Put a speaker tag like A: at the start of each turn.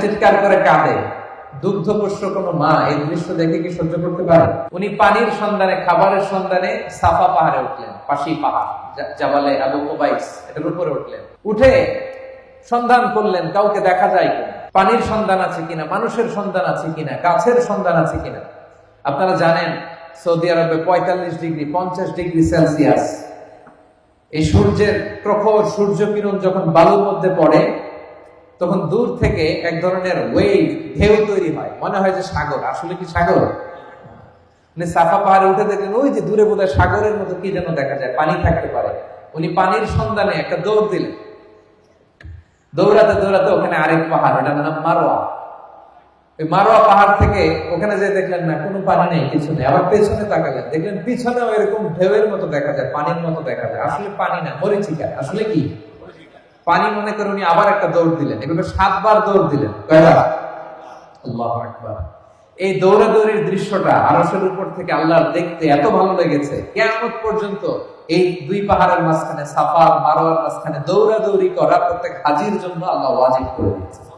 A: চিৎকার করে কাঁদে। কোন মা এই দৃশ্য দেখে কি সহ্য করতে পারে? উনি পানির সন্ধানে, খাবারের সন্ধানে সাফা পাহাড়ে উঠলেন, পাশি পাহাড় জাবালে আবু কোবাইস, এটার উপরে উঠলেন। উঠে সন্ধান করলেন, কাউকে দেখা যায় কিনা। পানির সন্ধান আছে কিনা, মানুষের সন্ধান আছে কিনা, গাছের সন্ধান আছে কিনা। আপনারা জানেন, সৌদি আরবে পঁয়তাল্লিশ ডিগ্রি, পঞ্চাশ ডিগ্রি সেলসিয়াস। এই সূর্যের প্রখর সূর্য কিরণ যখন বালুর মধ্যে পড়ে, তখন দূর থেকে এক ধরনের ওয়েভ ঢেউ তৈরি হয়। মনে হয় যে সাগর। আসলে কি সাগর? উনি সাফা পাহাড়ে উঠে দেখলেন, ওই যে দূরে বোধহয় সাগরের মতো কি যেন দেখা যায়, পানি থাকতে পারে। উনি পানির সন্ধানে একটা দৌড় দিলেন। দৌড়াতে দৌড়াতে ওখানে আরেক পাহাড়, ওটার নাম মারোয়া। ওই মারোয়া পাহাড় থেকে ওখানে যে দেখলেন না, কোনো পানি নেই, কিছু নেই। আবার পেছনে তাকালেন, দেখলেন পিছনেও এরকম ঢেউয়ের মতো দেখা যায়, পানির মতো দেখা যায়। আসলে পানি না, মরিচিকা। আসলে কি? পানি মনে করে উনি আবার একটা দৌড় দিলেন, এভাবে সাতবার দৌড় দিলেন। কয়বার? আল্লাহু আকবার। এই দৌড়াদৌড়ির দৃশ্যটা আরশের উপর থেকে আল্লাহর দেখতে এত ভালো লেগেছে। কিয়ামত পর্যন্ত এই দুই পাহাড়ের মাঝখানে সাফা মারোয়ার মাঝখানে দৌড়াদৌড়ি করা প্রত্যেক হাজির জন্য আল্লাহ ওয়াজিব করে দিয়েছে।